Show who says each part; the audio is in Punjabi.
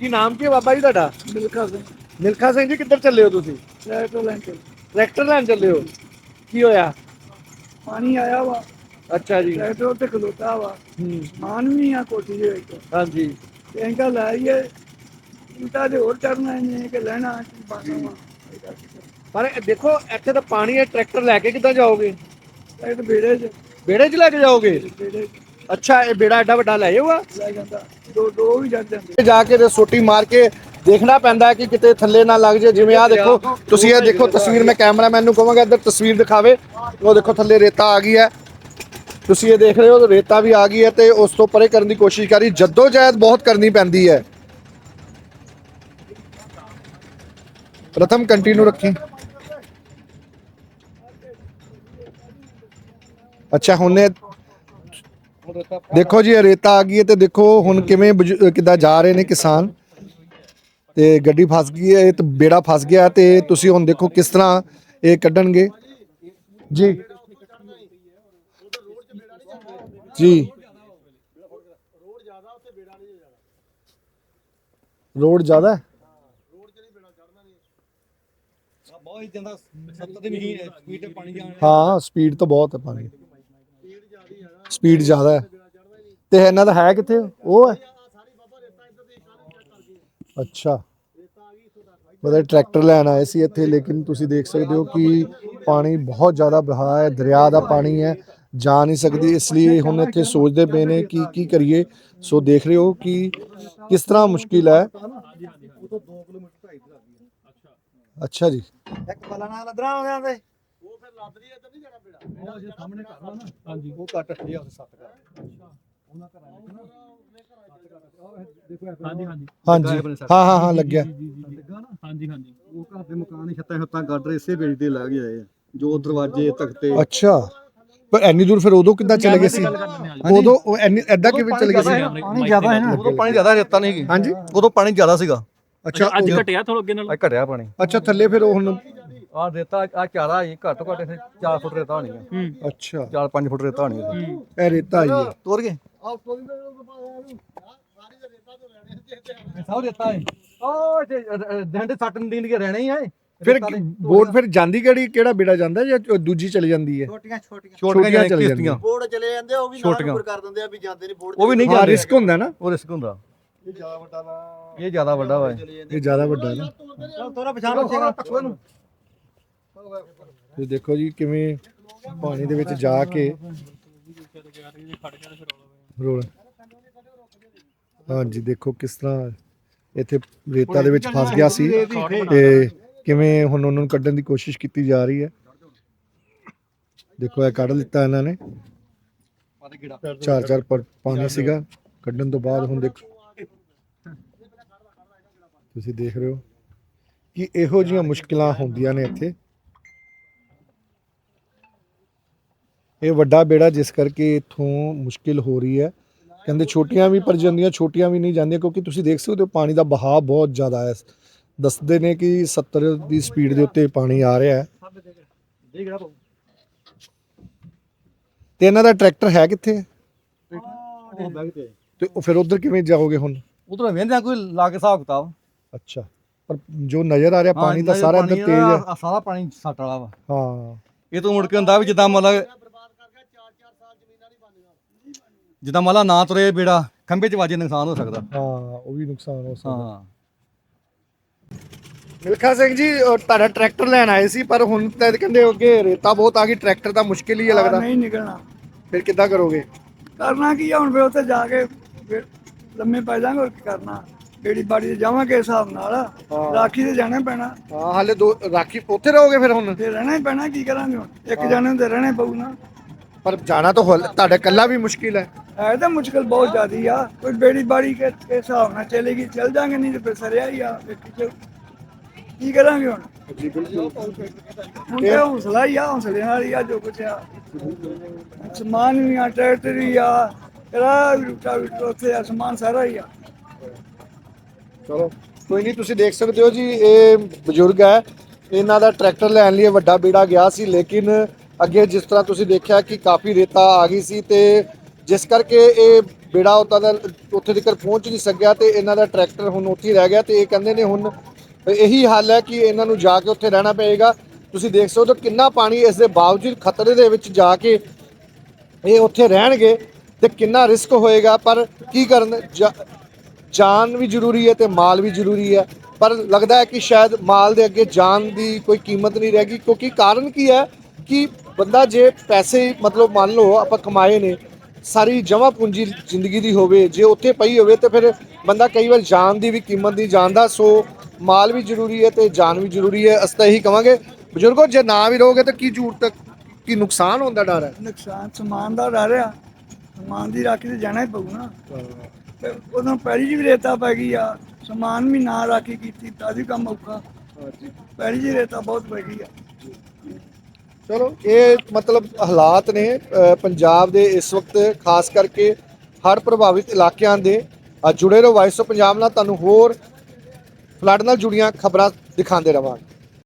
Speaker 1: ਕੀ ਨਾਮ ਕੀ ਹੈ ਬਾਬਾ ਜੀ ਤੁਹਾਡਾ?
Speaker 2: ਮਿਲਖਾ ਸਿੰਘ।
Speaker 1: ਮਿਲਖਾ ਸਿੰਘ ਜੀ ਕਿੱਧਰ ਚੱਲੇ ਹੋ ਤੁਸੀਂ?
Speaker 2: ਟਰੈਕਟਰ ਲੈਣ ਕੇ
Speaker 1: ਟਰੈਕਟਰ ਲੈਣ ਚੱਲੇ ਹੋ? ਕੀ ਹੋਇਆ?
Speaker 2: ਪਾਣੀ ਆਇਆ ਵਾ।
Speaker 1: ਅੱਛਾ ਜੀ।
Speaker 2: ਟਰੈਕਟਰ ਉੱਤੇ ਖਲੋਤਾ ਵਾ।
Speaker 1: ਹੂੰ।
Speaker 2: ਮਾਨ ਵੀ ਆ ਕੋਠੀ ਦੇ ਵਿੱਚ।
Speaker 1: ਹਾਂਜੀ।
Speaker 2: ਤੇ ਅੰਕਾ ਲਾਈਏ ਉਲਟਾ ਦੇ ਹੋਰ ਚੜਨਾ ਨਹੀਂ ਕਿ ਲੈਣਾ ਕੀ ਵਾ
Speaker 1: ਪਰ ਦੇਖੋ ਇੱਥੇ ਤਾਂ ਪਾਣੀ ਹੈ ਟਰੈਕਟਰ ਲੈ ਕੇ ਕਿੱਦਾਂ ਜਾਓਗੇ?
Speaker 2: ਟਰੈਕਟਰ ਬੇੜੇ 'ਚ।
Speaker 1: ਬੇੜੇ 'ਚ ਲੈ ਕੇ ਜਾਓਗੇ?
Speaker 2: ਬੇੜੇ 'ਚ।
Speaker 1: ਅੱਛਾ ਇਹ ਬੇੜਾ ਐਡਾ ਵੱਡਾ ਲੈ ਜਾਊਗਾ?
Speaker 2: ਲੈ ਜਾਂਦਾ। ਦੋ ਦੋ ਵੀ ਜੱਜ ਜਾਂਦੇ
Speaker 1: ਜਾ ਕੇ ਤੇ ਸੋਟੀ ਮਾਰ ਕੇ ਦੇਖਣਾ ਪੈਂਦਾ ਹੈ ਕਿ ਕਿਤੇ ਥੱਲੇ ਨਾ ਲੱਗ ਜਾਏ। ਜਿਵੇਂ ਆ ਦੇਖੋ ਤੁਸੀਂ ਇਹ ਦੇਖੋ ਤਸਵੀਰ ਮੈਂ ਕੈਮਰਾਮੈਨ ਨੂੰ ਕਹਾਂਗਾ ਇੱਧਰ ਤਸਵੀਰ ਦਿਖਾਵੇ। ਉਹ ਦੇਖੋ ਥੱਲੇ ਰੇਤਾ ਆ ਗਈ ਹੈ। ਤੁਸੀਂ ਇਹ ਦੇਖ ਰਹੇ ਹੋ ਰੇਤਾ ਵੀ ਆ ਗਈ ਹੈ ਤੇ ਉਸ ਤੋਂ ਪਰੇ ਕਰਨ ਦੀ ਕੋਸ਼ਿਸ਼ ਕਰੀ ਜੱਦੋ ਜਹਿਦ ਬਹੁਤ ਕਰਨੀ ਪੈਂਦੀ ਹੈ। ਪ੍ਰਥਮ ਕੰਟੀਨਿਊ ਰੱਖੀ। ਅੱਛਾ ਹੁਣ ਦੇਖੋ ਜੀ ਇਹ ਰੇਤਾ ਆ ਗਈ ਹੈ ਤੇ ਦੇਖੋ ਹੁਣ ਕਿਵੇਂ ਬਜ਼ੁ- ਕਿੱਦਾਂ ਜਾ ਰਹੇ ਨੇ ਕਿਸਾਨ। ਤੇ ਗੱਡੀ ਫਸ ਗਈ ਹੈ ਇਹ ਤੇ ਬੇੜਾ ਫਸ ਗਿਆ ਤੇ ਤੁਸੀਂ ਹੁਣ ਦੇਖੋ ਕਿਸ ਤਰ੍ਹਾਂ ਇਹ ਕੱਢਣਗੇ। ਜੀ। ਜੀ। ਰੋਡ ਜ਼ਿਆਦਾ ਹੈ?
Speaker 3: ਬਹੁਤ ਹੀ ਜਾਂਦਾ 70 ਦੀ ਮਸ਼ੀਨ ਸਪੀਡ ਤੇ ਪਾਣੀ ਜਾਣ
Speaker 1: ਹਾਂ ਸਪੀਡ ਤਾਂ ਬਹੁਤ ਹੈ ਪਾਣੀ। ਸਪੀਡ ਜ਼ਿਆਦਾ ਹੈ। ਤੇ ਇਹਨਾਂ ਦਾ ਹੈ ਕਿੱਥੇ? ਉਹ ਹੈ? ਅੱਛਾ। ਮਤਲਬ ਟਰੈਕਟਰ ਲੈਣ ਆਏ ਸੀ ਇੱਥੇ, ਲੇਕਿਨ ਤੁਸੀਂ ਦੇਖ ਸਕਦੇ ਹੋ ਕਿ ਪਾਣੀ ਬਹੁਤ ਜ਼ਿਆਦਾ ਵਹਾਅ ਹੈ, ਦਰਿਆ ਦਾ ਪਾਣੀ ਹੈ, ਜਾ ਨਹੀਂ ਸਕਦੀ। ਇਸ ਲਈ ਹੁਣ ਇੱਥੇ ਸੋਚਦੇ ਪਏ ਨੇ ਕਿ ਕੀ ਕਰੀਏ। ਸੋ ਦੇਖ ਰਹੇ ਹੋ ਕਿ ਕਿਸ ਤਰ੍ਹਾਂ ਮੁਸ਼ਕਿਲ ਹੈ। ਅੱਛਾ ਜੀ।
Speaker 3: ਇੱਕ ਬਲਾ ਨਾਲ ਹੋ ਗਿਆ ਇੱਧਰ ਨਹੀਂ ਜਾਣਾ ਉਹ ਜੇ ਸਾਹਮਣੇ ਘਰ ਵਾ ਨਾ। ਹਾਂਜੀ। ਉਹ ਕੱਟ ਰੱਖੀ ਆ ਉਸ ਸੱਤ ਘਰ। ਉਹਨਾਂ ਘਰਾਂ ਵਿੱਚ ਨਾ। ਦੇਖੋ ਹਾਂਜੀ ਹਾਂਜੀ।
Speaker 1: ਹਾਂਜੀ। ਹਾਂ ਹਾਂ ਹਾਂ ਲੱਗਿਆ।
Speaker 3: ਲੱਗਾ ਨਾ? ਹਾਂਜੀ ਹਾਂਜੀ। ਉਹ ਘਰ ਦੇ ਮਕਾਨ ਹੀ ਛੱਤਾਂ ਛੱਤਾਂ ਗੱਡ ਇਸੇ ਵੇਚ ਦੇ ਲੱਗ ਗਏ ਆ। ਜੋ ਦਰਵਾਜ਼ੇ ਤਖਤੇ।
Speaker 1: ਅੱਛਾ। ਪਰ ਐਨੀ ਦੂਰ ਫਿਰ ਉਦੋਂ ਕਿੱਦਾਂ ਚਲੇ ਗਏ ਸੀ? ਉਦੋਂ ਉਹ ਐਨੀ ਐਦਾਂ ਕਿਵੇਂ ਚਲੇ ਗਏ ਸੀ?
Speaker 3: ਪਾਣੀ ਜ਼ਿਆਦਾ ਹੈ ਨਾ ਉਦੋਂ ਪਾਣੀ ਜ਼ਿਆਦਾ ਰੇਤਾ ਨਹੀਂ ਸੀ।
Speaker 1: ਹਾਂਜੀ।
Speaker 3: ਉਦੋਂ ਪਾਣੀ ਜ਼ਿਆਦਾ ਸੀਗਾ।
Speaker 1: ਅੱਛਾ
Speaker 4: ਅੱਜ ਘਟਿਆ ਥੋੜਾ ਅੱਗੇ ਨਾਲ।
Speaker 3: ਅੱਜ ਘਟਿਆ ਪਾਣੀ।
Speaker 1: ਅੱਛਾ ਥੱਲੇ ਫਿਰ ਉਹ ਹੁਣ
Speaker 3: ਆ ਰੇਤਾ ਆ ਚਾਰਾ ਹੀ ਘੱਟ ਘੱਟ ਇੱਥੇ 4 ਫੁੱਟ ਰੇਤਾ ਹੋਣੀ ਹੈ
Speaker 4: ਹੂੰ।
Speaker 1: ਅੱਛਾ।
Speaker 3: 4-5 ਫੁੱਟ ਰੇਤਾ ਹੋਣੀ ਹੈ
Speaker 4: ਹੂੰ।
Speaker 1: ਇਹ ਰੇਤਾ ਆਈ ਹੈ
Speaker 3: ਤੋਰ ਗਏ। ਸਭ ਰੇਤਾ ਹੈ। ਤੇ ਡੰਡੇ ਸੱਟ ਦਿਨ ਕੇ ਰਹਿਣੇ ਹੀ ਆ
Speaker 1: ਫਿਰ ਬੋਟ ਫਿਰ ਜਾਂਦੀ ਕਿਹੜੀ ਕਿਹੜਾ ਬੇੜਾ ਜਾਂਦਾ ਜਾਂ ਦੂਜੀ ਚਲੀ ਜਾਂਦੀ ਹੈ?
Speaker 5: ਛੋਟੀਆਂ ਛੋਟੀਆਂ।
Speaker 1: ਛੋਟੀਆਂ ਚਲੇ
Speaker 3: ਕਿਸ਼ਤੀਆਂ।
Speaker 5: ਬੋਰਡ ਚਲੇ ਜਾਂਦੇ ਆ, ਉਹ ਵੀ ਨਾਲ। ਉੱਪਰ ਕਰ ਦਿੰਦੇ ਆ ਵੀ ਜਾਂਦੇ ਨਹੀਂ ਬੋਰਡ
Speaker 3: ਉਹ ਵੀ ਨਹੀਂ
Speaker 1: ਹਾਂ
Speaker 3: ਜਾਂਦੇ।
Speaker 1: ਰਿਸਕ ਹੁੰਦਾ ਨਾ।
Speaker 3: ਉਹ ਰਿਸਕ ਹੁੰਦਾ। ਇਹ ਜ਼ਿਆਦਾ ਵੱਡਾ ਵਾ। ਇਹ ਜ਼ਿਆਦਾ ਵੱਡਾ ਵਾ
Speaker 1: ਇਹ। ਜ਼ਿਆਦਾ ਵੱਡਾ ਹੈ ਨਾ
Speaker 3: ਤੋਰਾ ਪਛਾਣ ਬੱਚੇਗਾ
Speaker 1: ਤੇ ਦੇਖੋ ਜੀ ਕਿਵੇਂ ਪਾਣੀ ਦੇ ਵਿੱਚ ਜਾ ਕੇ ਰੋਲ। ਹਾਂਜੀ, ਦੇਖੋ ਕਿਸ ਤਰ੍ਹਾਂ ਇੱਥੇ ਰੇਤਾ ਦੇ ਵਿੱਚ ਫਸ ਗਿਆ ਸੀ ਤੇ ਕਿਵੇਂ ਹੁਣ ਉਹਨਾਂ ਨੂੰ ਕੱਢਣ ਦੀ ਕੋਸ਼ਿਸ਼ ਕੀਤੀ ਜਾ ਰਹੀ ਹੈ। ਦੇਖੋ ਇਹ ਕੱਢ ਲਿੱਤਾ ਇਹਨਾਂ ਨੇ। ਚਾਰ ਚਾਰ ਪਰ ਪਾਣੀ ਸੀਗਾ। ਕੱਢਣ ਤੋਂ ਬਾਅਦ ਹੁਣ ਦੇਖੋ। ਤੁਸੀਂ ਦੇਖ ਰਹੇ ਹੋ ਕਿ ਇਹੋ ਜਿਹੀਆਂ ਮੁਸ਼ਕਲਾਂ ਹੁੰਦੀਆਂ ਨੇ ਇੱਥੇ। ਇਹ ਵੱਡਾ ਬੇੜਾ ਜਿਸ ਕਰਕੇ ਇਥੋਂ ਮੁਸ਼ਕਿਲ ਹੋ ਰਹੀ ਹੈ। ਕਹਿੰਦੇ ਛੋਟੀਆਂ ਵੀ ਪਰ ਜਾਂਦੀਆਂ ਛੋਟੀਆਂ ਵੀ ਨਹੀਂ ਜਾਂਦੀਆਂ ਕਿਉਂਕਿ ਤੁਸੀਂ ਦੇਖ ਸਕਦੇ ਹੋ ਪਾਣੀ ਦਾ ਬਹਾਅ ਬਹੁਤ ਜ਼ਿਆਦਾ ਹੈ। ਦੱਸਦੇ ਨੇ ਕਿ 70 ਦੀ ਸਪੀਡ ਦੇ ਉੱਤੇ ਪਾਣੀ ਆ ਰਿਹਾ ਹੈ। ਤੇ ਇਹਨਾਂ ਦਾ ਟਰੈਕਟਰ ਹੈ ਕਿੱਥੇ? ਤੇ ਉਹ ਫਿਰ ਉਧਰ ਕਿਵੇਂ ਜਾਓਗੇ ਹੁਣ?
Speaker 3: ਉਧਰ ਵੇਂਦੇ ਕੋਈ ਲਾ ਕੇ ਹਿਸਾਬ ਕਿਤਾਬ।
Speaker 1: ਅੱਛਾ ਪਰ ਜੋ ਨਜ਼ਰ ਆ ਰਿਹਾ ਪਾਣੀ ਦਾ ਸਾਰਾ ਅੰਦਰ ਤੇਜ਼ ਹੈ।
Speaker 3: ਸਾਰਾ ਪਾਣੀ ਸੱਟ ਵਾਲਾ ਵਾ।
Speaker 1: ਹਾਂ।
Speaker 3: ਇਹ ਤੋਂ ਮੁੜ ਕੇ ਹੁੰਦਾ ਵੀ ਜਿੱਦਾਂ ਮਤਲਬ ਜਿੱਦਾਂ ਮਤਲਬ ਨਾ ਤੁਰੇ ਬੇੜਾ ਖੰਭੇ 'ਚ ਵਾਜੇ ਨੁਕਸਾਨ ਹੋ ਸਕਦਾ।
Speaker 1: ਹਾਂ ਉਹ ਵੀ ਨੁਕਸਾਨ ਹੋ ਸਕਦਾ।
Speaker 3: ਹਾਂ।
Speaker 1: ਮਿਲਖਾ ਸਿੰਘ ਜੀ ਉਹ ਤੁਹਾਡਾ ਟਰੈਕਟਰ ਲੈਣ ਆਏ ਸੀ ਪਰ ਹੁਣ ਤਾਂ ਕਹਿੰਦੇ ਹੋ ਕਿ ਰੇਤਾ ਬਹੁਤ ਆ ਗਈ ਟਰੈਕਟਰ ਤਾਂ ਮੁਸ਼ਕਿਲ ਹੀ ਹੈ ਲੱਗਦਾ।
Speaker 2: ਨਹੀਂ ਨਿਕਲਣਾ।
Speaker 1: ਫਿਰ ਕਿੱਦਾਂ ਕਰੋਗੇ?
Speaker 2: ਕਰਨਾ ਕੀ ਆ ਹੁਣ ਫਿਰ ਉੱਥੇ ਜਾ ਕੇ ਫਿਰ ਲੰਮੇ ਪੈ ਜਾਾਂਗੇ ਹੋਰ ਕੀ ਕਰਨਾ। ਕਿਹੜੀ ਬਾੜੀ ਤੇ ਜਾਵਾਂਗੇ ਹਿਸਾਬ ਨਾਲ। ਰਾਖੀ ਤੇ ਜਾਣਾ ਪੈਣਾ।
Speaker 1: ਹਾਂ ਹਾਲੇ ਦੋ ਰਾਖੀ ਉੱਥੇ ਰਹੋਗੇ ਫਿਰ ਹੁਣ?
Speaker 2: ਤੇ ਰਹਿਣਾ ਹੀ ਪੈਣਾ ਕੀ ਕਰਾਂਗੇ ਹੁਣ? ਇੱਕ ਜਾਣੇ ਨੂੰ ਤੇ ਰਹਿਣਾ ਪਊ ਨਾ।
Speaker 1: ਪਰ ਜਾਣਾ ਤਾਂ ਹੁਲ- ਤੁਹਾਡਾ ਇਕੱਲਾ ਵੀ ਮੁਸ਼ਕਿਲ ਹੈ।
Speaker 2: ਹੈ ਤਾਂ ਮੁਸ਼ਕਲ ਬਹੁਤ ਜ਼ਿਆਦੀ ਆ। ਕੋਈ ਬੇੜੀ ਬਾੜੀ ਕੇ ਕੇ ਹਿਸਾਬ ਨਾਲ ਚਲੇਗੀ, ਚੱਲ ਜਾਾਂਗੇ, ਨਹੀਂ ਤੇ ਫਿਰ ਸਰਿਆ ਹੀ ਆ ਫਿਰ ਕੀ ਕੀ ਕਰਾਂਗੇ ਹੁਣ?
Speaker 1: ਜੀ ਬਿਲਕੁਲ
Speaker 2: ਹੁਣ ਤੇ ਹੌਸਲਾ ਹੀ ਆ, ਹੌਸਲੇ ਨਾਲ ਹੀ ਆ, ਜੋ ਕੁਛ ਆ। ਸਮਾਨ ਵੀ ਆ, ਟਰੈਕਟਰ ਵੀ ਆ ਕਿਹੜਾ ਵੀ ਰੁਕਾ ਉੱਥੇ ਆ, ਸਮਾਨ ਸਾਰਾ ਹੀ ਆ।
Speaker 1: ਚਲੋ, ਕੋਈ ਨਹੀਂ, ਤੁਸੀਂ ਦੇਖ ਸਕਦੇ ਹੋ ਜੀ, ਇਹ ਬਜ਼ੁਰਗ ਹੈ। ਇਹਨਾਂ ਦਾ ਟਰੈਕਟਰ ਲੈਣ ਲਈ ਵੱਡਾ ਬੀੜਾ ਗਿਆ ਸੀ, ਲੇਕਿਨ ਅੱਗੇ ਜਿਸ ਤਰ੍ਹਾਂ ਤੁਸੀਂ ਦੇਖਿਆ ਕਿ ਕਾਫੀ ਰੇਤਾ ਆ ਗਈ ਸੀ ਤੇ ਜਿਸ ਕਰਕੇ ਇਹ ਬੇੜਾ ਉੱਤਾਂ ਦਾ ਉੱਥੇ ਤੱਕ ਪਹੁੰਚ ਨਹੀਂ ਸਕਿਆ ਤੇ ਇਹਨਾਂ ਦਾ ਟਰੈਕਟਰ ਹੁਣ ਉੱਥੇ ਹੀ ਰਹਿ ਗਿਆ ਤੇ ਇਹ ਕਹਿੰਦੇ ਨੇ ਹੁਣ ਇਹੀ ਹੱਲ ਹੈ ਕਿ ਇਹਨਾਂ ਨੂੰ ਜਾ ਕੇ ਉੱਥੇ ਰਹਿਣਾ ਪਏਗਾ। ਤੁਸੀਂ ਦੇਖ ਸਕਦੇ ਹੋ ਕਿੰਨਾ ਪਾਣੀ ਇਸ ਦੇ ਬਾਵਜੂਦ ਖਤਰੇ ਦੇ ਵਿੱਚ ਜਾ ਕੇ ਇਹ ਉੱਥੇ ਰਹਿਣਗੇ ਤੇ ਕਿੰਨਾ ਰਿਸਕ ਹੋਏਗਾ। ਪਰ ਕੀ ਕਰਨ, ਜਾ- ਜਾਨ ਵੀ ਜ਼ਰੂਰੀ ਹੈ ਤੇ ਮਾਲ ਵੀ ਜ਼ਰੂਰੀ ਹੈ। ਪਰ ਲੱਗਦਾ ਹੈ ਕਿ ਸ਼ਾਇਦ ਮਾਲ ਦੇ ਅੱਗੇ ਜਾਨ ਦੀ ਕੋਈ ਕੀਮਤ ਨਹੀਂ ਰਹੇਗੀ ਕਿਉਂਕਿ ਕਾਰਨ ਕੀ ਹੈ ਕਿ ਬੰਦਾ ਜੇ ਪੈਸੇ ਮਤਲਬ ਮੰਨ ਲਓ ਆਪਾਂ ਕਮਾਏ ਨੇ ਸਾਰੀ ਜਮ੍ਹਾਂ ਪੂੰਜੀ ਜ਼ਿੰਦਗੀ ਦੀ ਹੋਵੇ ਜੇ ਉੱਥੇ ਪਈ ਹੋਵੇ ਤੇ ਫਿਰ ਬੰਦਾ ਕਈ ਵਾਰ ਜਾਨ ਦੀ ਵੀ ਕੀਮਤ ਨਹੀਂ ਜਾਣਦਾ ਸੋ ਮਾਲ ਵੀ ਜ਼ਰੂਰੀ ਹੈ ਤੇ ਜਾਨ ਵੀ ਜ਼ਰੂਰੀ ਹੈ ਅਸੀਂ ਤਾਂ ਇਹੀ ਕਵਾਂਗੇ। ਬਜ਼ੁਰਗੋ ਜੇ ਨਾ ਵੀ ਰਹੋਗੇ ਤਾਂ ਕੀ ਜ਼ਰੂਰਤ ਕੀ ਨੁਕਸਾਨ ਹੋਣ ਦਾ ਡਰ ਹੈ?
Speaker 2: ਨੁਕਸਾਨ ਸਮਾਨ ਦਾ ਡਰ ਆ। ਸਮਾਨ ਦੀ ਰਾਖੀ ਤੇ ਜਾਣਾ ਹੀ ਪਊ ਨਾ। ਤੇ ਉਦੋਂ ਪੈੜੀ ਜੀ ਵੀ ਰੇਤਾ ਪੈ ਗਈ ਆ ਸਮਾਨ ਵੀ ਨਾ ਰਾਖੀ ਕੀਤੀ ਤਾਂ ਵੀ ਕੰਮ ਔਖਾ। ਪੈੜੀ ਜੀ ਰੇਤਾ ਬਹੁਤ ਪੈ ਗਈ ਆ।
Speaker 1: ਚਲੋ ਇਹ ਮਤਲਬ ਹਾਲਾਤ ਨੇ ਅ, ਪੰਜਾਬ ਦੇ ਇਸ ਵਕਤ ਖਾਸ ਕਰਕੇ ਹੜ੍ਹ ਪ੍ਰਭਾਵਿਤ ਇਲਾਕਿਆਂ ਦੇ। ਅ, ਜੁੜੇ ਰਹੋ ਵਾਇਸ ਆਫ ਪੰਜਾਬ ਨਾਲ ਤੁਹਾਨੂੰ ਹੋਰ ਫਲੱਡ ਨਾਲ ਜੁੜੀਆਂ ਖਬਰਾਂ ਦਿਖਾਉਂਦੇ ਰਵਾਂਗੇ।